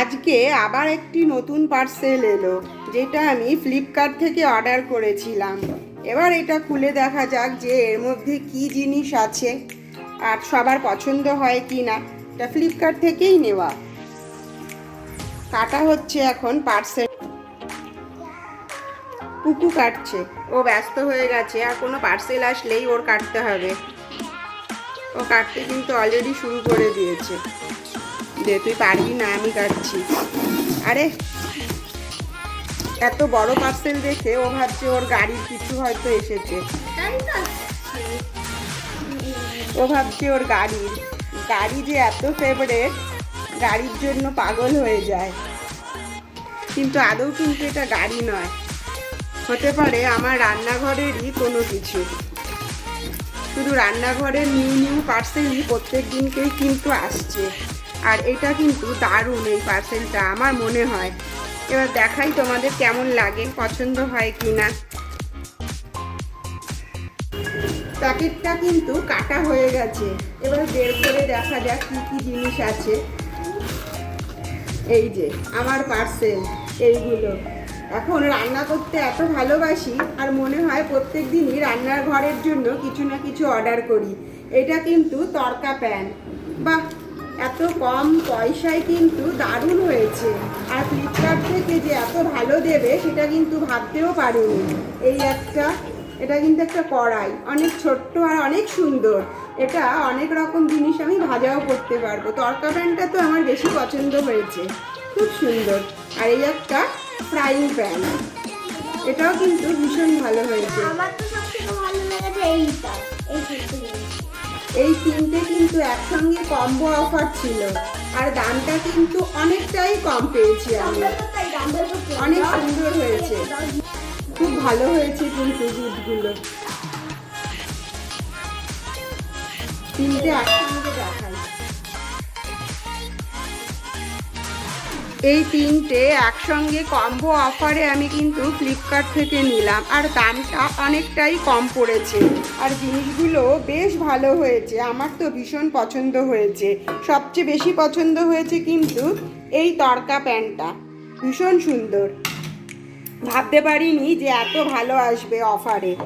আজকে আবার একটি নতুন পার্সেল এলো, যেটা আমি ফ্লিপকার্ট থেকে অর্ডার করেছিলাম। এবার এটা খুলে দেখা যাক যে এর মধ্যে কি জিনিস আছে আর সবার পছন্দ হয় কি না। এটা ফ্লিপকার্ট থেকেই নেওয়া। কাটা হচ্ছে এখন পার্সেল পুকু কাটছে। ও ব্যস্ত হয়ে গেছে, আর কোনো পার্সেল আসলেই ওর কাটতে হবে। ও কাটতে কিন্তু অলরেডি শুরু করে দিয়েছে। দে, তুই পারবি না, আমি কাটছি। আরে, এত বড় পার্সেল দেখে ও ভাবছে ওর গাড়ির কিছু হয়তো এসেছে। ও ভাবছে ওর গাড়ির গাড়ি যে এত ফেভারেট গাড়ির জন্য পাগল হয়ে যায়। কিন্তু আদৌ কিন্তু এটা গাড়ি নয়। হতে পারে আমার রান্নাঘরেরই কোনো কিছু। শুধু রান্নাঘরের নিউ নিউ পার্সেলই প্রত্যেক দিনকেই কিন্তু আসছে। আর এটা কিন্তু দারুণ এই পার্সেলটা, আমার মনে হয়। এবার দেখাই তোমাদের কেমন লাগে, পছন্দ হয় কি না প্যাকেটটা কিন্তু কাটা হয়ে গেছে। এবার বের করে দেখা যাক কি কি জিনিস আছে। এই যে, আমার পার্সেল, এইগুলো। এখন রান্না করতে এত ভালোবাসি, আর মনে হয় প্রত্যেক দিনই রান্নার ঘরের জন্য কিছু না কিছু অর্ডার করি। এটা কিন্তু তরকা প্যান। বাহ! এত কম পয়সায় কিন্তু দারুণ হয়েছে। আর ফ্লিপকার্ট থেকে যে এত ভালো দেবে, সেটা কিন্তু ভাবতেও পারিনি। এই একটা, এটা কিন্তু একটা কড়াই। অনেক ছোট্ট আর অনেক সুন্দর। এটা অনেক রকম জিনিস আমি ভাজাও করতে পারব। তরকা প্যানটা তো আমার বেশি পছন্দ হয়েছে। খুব সুন্দর। আর এই একটা ফ্রাইং প্যান এটাও কিন্তু ভীষণ ভালো হয়েছে। আমার তো সবথেকে ভালো লেগেছে এইটা। এই। এই তিনটে কিন্তু একসঙ্গে কম্বো অফার ছিল। আর দামটা কিন্তু অনেকটাই কম পেয়েছি আমি? অনেক সুন্দর হয়েছে। খুব ভালো হয়েছে কিন্তু দুধগুলো। তিনটে একসঙ্গে দেখাই এই তিনটে একসঙ্গে কম্বো অফারে আমি কিন্তু ফ্লিপকার্ট থেকে নিলাম। আর দামটা অনেকটাই কম পড়েছে। আর জিনিসগুলো বেশ ভালো হয়েছে। আমার তো ভীষণ পছন্দ হয়েছে। সবচেয়ে বেশি পছন্দ হয়েছে কিন্তু এই তরকা প্যান্টটা ভীষণ সুন্দর। ভাবতে পারিনি যে এত ভালো আসবে অফারে